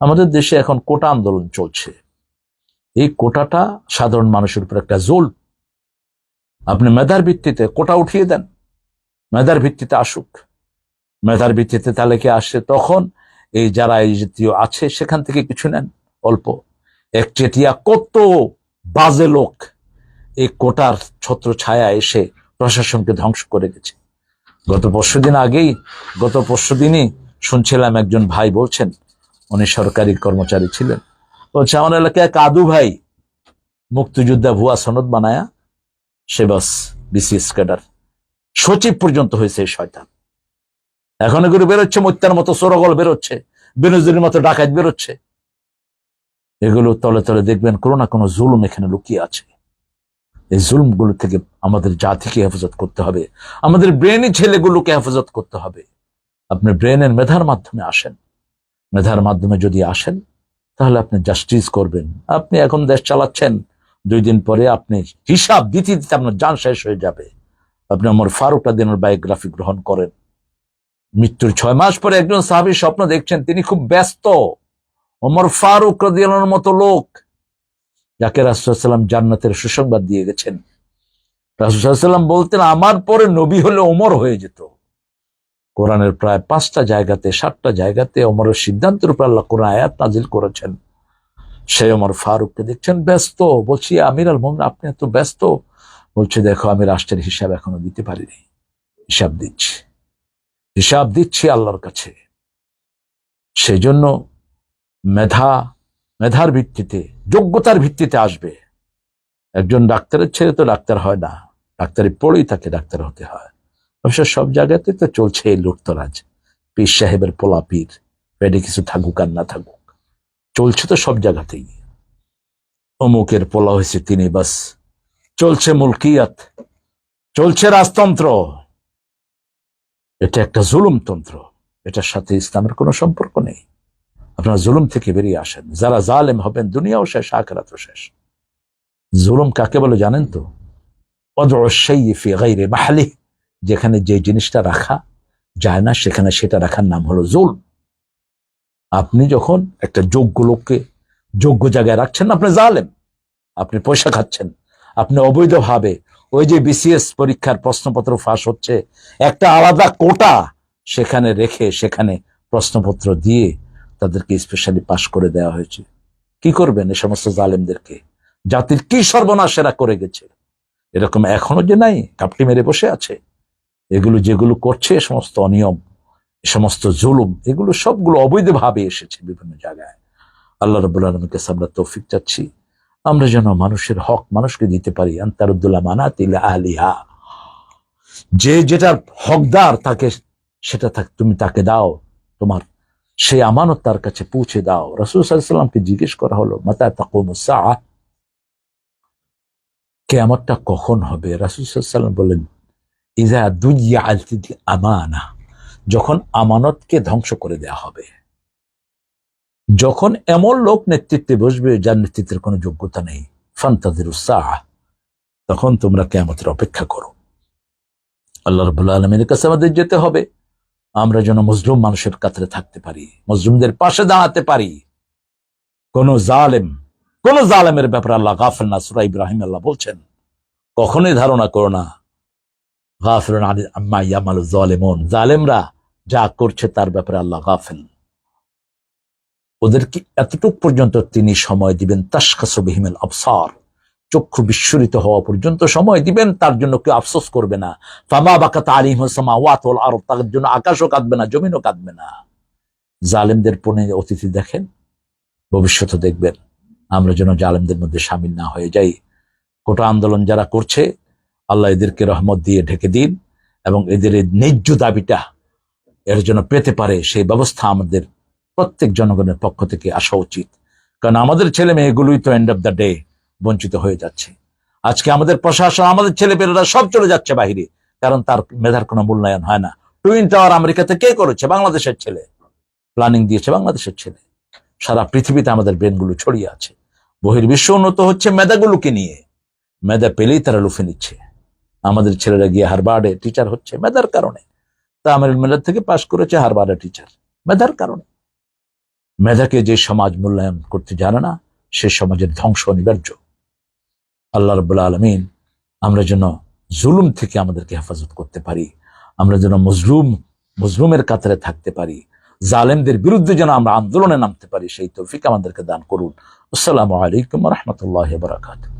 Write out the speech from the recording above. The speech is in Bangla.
আমাদের দেশে এখন কোটা আন্দোলন চলছে। এই কোটাটা সাধারণ মানুষের উপর একটা জোল। আপনি মেধার ভিত্তিতে কোটা উঠিয়ে দেন। মেধার ভিত্তিতে আসুক। মেধার ভিত্তিতে তাহলে কি আসে? তখন এই যারা এই জাতীয় আছে, সেখান থেকে কিছু নেন। অল্প। একচেটিয়া কত বাজে লোক এই কোটার ছত্র ছায়া এসে প্রশাসনকে ধ্বংস করে গেছে। গত পরশু আগেই, গত পরশু শুনছিলাম একজন ভাই বলছেন উনি সরকারি কর্মচারী ছিলেন। বলছে আমার এলাকায় কাদু ভাই মুক্তিযোদ্ধা ভুয়া সনদ বানায়া সে বাস বিসিএস ক্যাডার, সচিব পর্যন্ত হয়েছে এই শয়তান। এখন এগুলো বেরোচ্ছে, মত্যার মতো সরগল বেরোচ্ছে বেনজির মতো ডাকাত বেরোচ্ছে। এগুলো তলে তলে দেখবেন, কোনো না কোনো জুলুম এখানে লুকিয়ে আছে। এই জুলুমগুলো থেকে আমাদের জাতিকে হেফাজত করতে হবে। আমাদের ব্রেনই ছেলেগুলোকে হেফাজত করতে হবে। আপনি ব্রেনের মেধার মাধ্যমে আসেন। মেধার মাধ্যমে যদি আসেন, তাহলে আপনি জাস্টিস করবেন। আপনি এখন দেশ চালাচ্ছেন, দুই দিন পরে আপনি হিসাব দিতে দিতে আপনার যান শেষ হয়ে যাবে। আপনি আমার ফারুক দিনের বায়োগ্রাফি গ্রহণ করেন। মৃত্যুর ছয় মাস পরে একজন সাহাবি স্বপ্ন দেখছেন, তিনি খুব ব্যস্ত। ওমর ফারুক রদিয়ানোর মতো লোক, যাকে রাসুসাল্লাম জান্নাতের সুসংবাদ দিয়ে গেছেন। রাসুসাল্লাম বলতেন, আমার পরে নবী হলে ওমর হয়ে যেত। কোরআনের প্রায় পাঁচটা জায়গাতে, সাতটা জায়গাতে অমরের সিদ্ধান্তের উপর আল্লাহ কোরআন আয়াত নাজিল করেছেন। সে ওমর ফারুককে দেখছেন, ব্যস্ত, বলছি, আমির আল মোহাম্মদ আপনি এত ব্যস্ত? বলছে, দেখো, আমি রাষ্ট্রের হিসাব এখনও দিতে পারিনি। হিসাব দিচ্ছি। হিসাব দিচ্ছি আল্লাহর কাছে। সেই জন্য মেধা, মেধার ভিত্তিতে, যোগ্যতার ভিত্তিতে আসবে। একজন ডাক্তারের ছেলে তো ডাক্তার হয় না। ডাক্তারি পড়েই তাকে ডাক্তার হতে হয়। অবশ্য সব জায়গাতে তো চলছে এই লুটতরাজ। পীর সাহেবের পোলা পীর পেটে কিছু থাকুক আর না থাকুক। চলছে তো সব জায়গাতেই। অমুকের পোলা হয়েছে তিনি, বাস। চলছে মুলকিয়াত। চলছে রাজতন্ত্র। এটা একটা জুলুমতন্ত্র এটার সাথে ইসলামের কোনো সম্পর্ক নেই। আপনারা জুলুম থেকে বেরিয়ে আসেন। যারা জালেম হবেন, দুনিয়াও শেষ, আখেরাতও শেষ। জুলুম কাকে বলে জানেন তো? অদরসি গাইরে মাহালি যেখানে যে জিনিসটা রাখা যায় না, সেখানে সেটা রাখার নাম হলো জুল আপনি যখন একটা যোগ্য লোককে যোগ্য জায়গায় রাখছেন আপনি জালেম, আপনি পয়সা খাচ্ছেন, আপনি অবৈধভাবে ওই যে বিসিএস পরীক্ষার প্রশ্নপত্র ফাঁস হচ্ছে, একটা আলাদা কোটা সেখানে রেখে সেখানে প্রশ্নপত্র দিয়ে তাদেরকে স্পেশালি পাশ করে দেওয়া হয়েছে। কি করবেন এ সমস্ত জালেমদেরকে? জাতির কি সর্বনাশ এরা করে গেছে? এরকম এখনও যে নাই, কাপটি মেরে বসে আছে। এগুলো যেগুলো করছে সমস্ত অনিয়ম সমস্ত জুলুম, এগুলো সবগুলো অবৈধভাবে এসেছে বিভিন্ন জায়গায়। আল্লাহ রবুল আলমীকে আমরা তৌফিক চাচ্ছি। আমরা যেন মানুষের হক মানুষকে দিতে পারি। আন্তারুদ্দুল্লাহ মানাতিলা আলিহা যে যেটার হকদার তাকে, সেটা থাক তুমি তাকে দাও। তোমার সেই আমানত তার কাছে পৌঁছে দাও। রসুল সাল্লামকে জিজ্ঞেস করা হলো, মাতা তাকুমুসা কেয়ামতটা কখন হবে? রাসুল সাল্লাম বললেন ইজা দুইয়া আলতিদি আমানা, যখন আমানতকে ধ্বংস করে দেয়া হবে। যখন এমন লোক নেতৃত্বে বসবে যার নেতৃত্বের কোনো যোগ্যতা নেই ফান্তাদের উৎসাহ তখন তোমরা কেয়ামতের অপেক্ষা করো। আল্লাহ রবুল্লা আলমীর কাছে আমাদের যেতে হবে। আমরা যেন মজলুম মানুষের কাতরে থাকতে পারি, মজলুমদের পাশে দাঁড়াতে পারি। কোন জালেম, কোন জালেমের ব্যাপারে আল্লাহ গাফেল না, সুরা ইব্রাহিম আল্লাহ বলছেন, কখনোই ধারণা করো না। গাফেল আম্মা ইয়ামাল জালেমন জালেমরা যা করছে তার ব্যাপারে আল্লাহ গাফেল। ওদেরকে এতটুক পর্যন্ত তিনি সময় দিবেন তাসকাসবিহিমেল আবসার। চক্ষু বিস্ফোরিত হওয়া পর্যন্ত সময় দিবেন, তার জন্য কেউ আফসোস করবে না। ফামা বাকা তালিম হোসামা ওয়াতল আরব তার জন্য আকাশও কাঁদবে না, জমিনও কাঁদবে না। জালেমদের পণে অতিথি দেখেন, ভবিষ্যতে দেখবেন। আমরা যেন জালেমদের মধ্যে সামিল না হয়ে যাই। কোটা আন্দোলন যারা করছে আল্লাহ এদেরকে রহমত দিয়ে ঢেকে দিন এবং এদের এই ন্যায্য দাবিটা এর জন্য পেতে পারে, সেই ব্যবস্থা আমাদের প্রত্যেক জনগণের পক্ষ থেকে আসা উচিত। কারণ আমাদের ছেলে মেয়েগুলোই তো এন্ড অফ দ্য ডে বঞ্চিত হয়ে যাচ্ছে। আজকে আমাদের প্রশাসন, আমাদের ছেলেপেলেরা সব চলে যাচ্ছে বাহিরে, কারণ তার মেধার কোনো মূল্যায়ন হয় না। টুইন টাওয়ার আমেরিকাতে কে করেছে? বাংলাদেশের ছেলে। প্ল্যানিং দিয়েছে বাংলাদেশের ছেলে। সারা পৃথিবীতে আমাদের ব্রেনগুলো ছড়িয়ে আছে। বহির্বিশ্ব উন্নত হচ্ছে মেধাগুলোকে নিয়ে। মেধা পেলেই তারা লুফে নিচ্ছে। আমাদের ছেলেরা গিয়ে হারবার্ডে টিচার হচ্ছে, মেধার কারণে। তা আমার মেধার থেকে পাশ করেছে হারবার্ডে টিচার মেধার কারণে। মেধাকে যে সমাজ মূল্যায়ন করতে জানে না, সে সমাজের ধ্বংস অনিবার্য। আল্লাহ রবুল্লা আলমিন আমরা যেন জুলুম থেকে আমাদেরকে হেফাজত করতে পারি। আমরা যেন মজলুম, মজলুমের কাতারে থাকতে পারি। জালেমদের বিরুদ্ধে যেন আমরা আন্দোলনে নামতে পারি। সেই তৌফিক আমাদেরকে দান করুন। আসসালামু আলাইকুম রহমতুল্লাহ বারাকাতুহ।